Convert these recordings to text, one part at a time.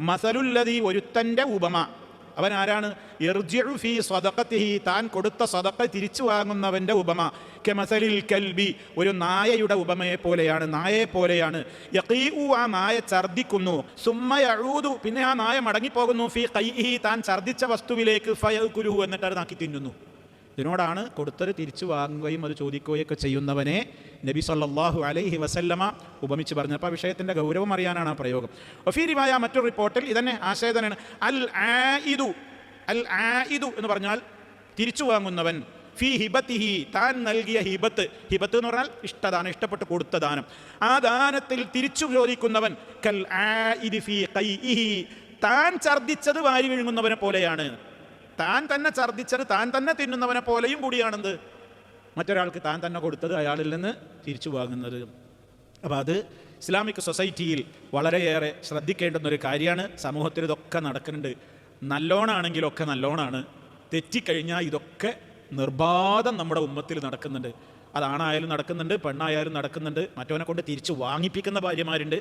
മസലുല്ലതി ഒരുത്തന്റെ ഉപമ. അവൻ ആരാണ്? ഫീ സ്വതക്കത്തിഹി താൻ കൊടുത്ത സ്വതക്ക തിരിച്ചു വാങ്ങുന്നവന്റെ ഉപമ. കെമസലിൽ കൽബി ഒരു നായയുടെ ഉപമയെ പോലെയാണ് നായയെ പോലെയാണ്. യഖീഉ ആ നായ ഛർദിക്കുന്നു സുമ്മ യഊദു. പിന്നെ ആ നായ മടങ്ങിപ്പോകുന്നു. ഫീ ഖൈഇഹി. താൻ ഛർദിച്ച വസ്തുവിലേക്ക് ഫയകുരുഹു എന്നിട്ട് അത് നാക്കി തിന്നുന്നു. ഇതിനോടാണ് കൊടുത്തത് തിരിച്ചു വാങ്ങുകയും അത് ചോദിക്കുകയും ഒക്കെ ചെയ്യുന്നവനെ നബി സല്ലാഹു അലൈഹി വസല്ലമ ഉപമിച്ച് പറഞ്ഞു അപ്പോൾ വിഷയത്തിന്റെ ഗൗരവം അറിയാനാണ് ആ പ്രയോഗം. ഒഫീരിമായ മറ്റൊരു റിപ്പോർട്ടിൽ ഇതന്നെ ആശയതനാണ് അൽ ആയിദു അൽ ആയിദു എന്ന് പറഞ്ഞാൽ തിരിച്ചു വാങ്ങുന്നവൻ. ഫി ഹിബത്തിഹി താൻ നൽകിയ ഹിബത്ത്. ഹിബത്ത് എന്ന് പറഞ്ഞാൽ ഇഷ്ടദാനം ഇഷ്ടപ്പെട്ട് കൊടുത്ത ദാനം. ആ ദാനത്തിൽ തിരിച്ചു ചോദിക്കുന്നവൻ കൽ ഫി താൻ ഛർദ്ദിച്ചത് വാരി വിഴുങ്ങുന്നവനെ പോലെയാണ്. താൻ തന്നെ ഛർദ്ദിച്ചത് താൻ തന്നെ തിന്നുന്നവനെ പോലെയും കൂടിയാണെന്ത്? മറ്റൊരാൾക്ക് താൻ തന്നെ കൊടുത്തത് അയാളിൽ നിന്ന് തിരിച്ചു വാങ്ങുന്നത്. അപ്പോൾ അത് ഇസ്ലാമിക് സൊസൈറ്റിയിൽ വളരെയേറെ ശ്രദ്ധിക്കേണ്ടുന്ന ഒരു കാര്യമാണ്. സമൂഹത്തിൽ ഇതൊക്കെ നടക്കുന്നുണ്ട്. നല്ലോണാണെങ്കിലൊക്കെ നല്ലോണാണ്. തെറ്റിക്കഴിഞ്ഞാൽ ഇതൊക്കെ നിർബാധം നമ്മുടെ ഉമ്മത്തിൽ നടക്കുന്നുണ്ട്. അതാണായാലും നടക്കുന്നുണ്ട് പെണ്ണായാലും നടക്കുന്നുണ്ട്. മറ്റവനെ കൊണ്ട് തിരിച്ച് വാങ്ങിപ്പിക്കുന്ന ഭാര്യമാരുണ്ട്.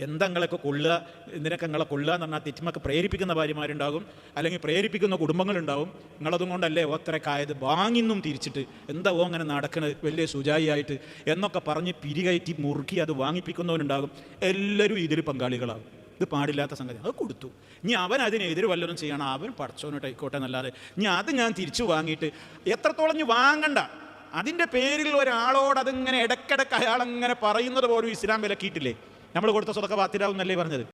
എന്തെങ്കിലൊക്കെ കൊള്ളുക എന്തിനൊക്കെ നിങ്ങളെ കൊള്ളുക എന്ന് പറഞ്ഞാൽ തെറ്റിമൊക്കെ പ്രേരിപ്പിക്കുന്ന ഭാര്യമാരുണ്ടാകും. അല്ലെങ്കിൽ പ്രേരിപ്പിക്കുന്ന കുടുംബങ്ങളുണ്ടാവും നിങ്ങളതും കൊണ്ടല്ലേ ഒത്തരക്കായത് വാങ്ങിന്നും തിരിച്ചിട്ട് എന്താ ഓ അങ്ങനെ നടക്കണത് വലിയ സുജായിയായിട്ട് എന്നൊക്കെ പറഞ്ഞ് പിരികയറ്റി മുറുക്കി അത് വാങ്ങിപ്പിക്കുന്നവരുണ്ടാകും. എല്ലാവരും ഇതിൽ പങ്കാളികളാകും. ഇത് പാടില്ലാത്ത സംഗതി. അത് കൊടുത്തു. ഇനി അവൻ അതിനെതിരെ വല്ലതും ചെയ്യണം. അവൻ പഠിച്ചോനോട്ട് ആയിക്കോട്ടെ എന്നല്ലാതെ. ഇനി അത് ഞാൻ തിരിച്ചു വാങ്ങിയിട്ട് എത്രത്തോളം ഇനി വാങ്ങണ്ട? അതിന്റെ പേരിൽ ഒരാളോട് അതിങ്ങനെ ഇടയ്ക്കിടയ്ക്ക് അയാൾ അങ്ങനെ പറയുന്നത് പോലും ഇസ്ലാം വിലക്കിയിട്ടില്ലേ? നമ്മൾ കൊടുത്ത സ്വതക്ക ബാത്തിരാവും എന്നല്ലേ പറഞ്ഞത്?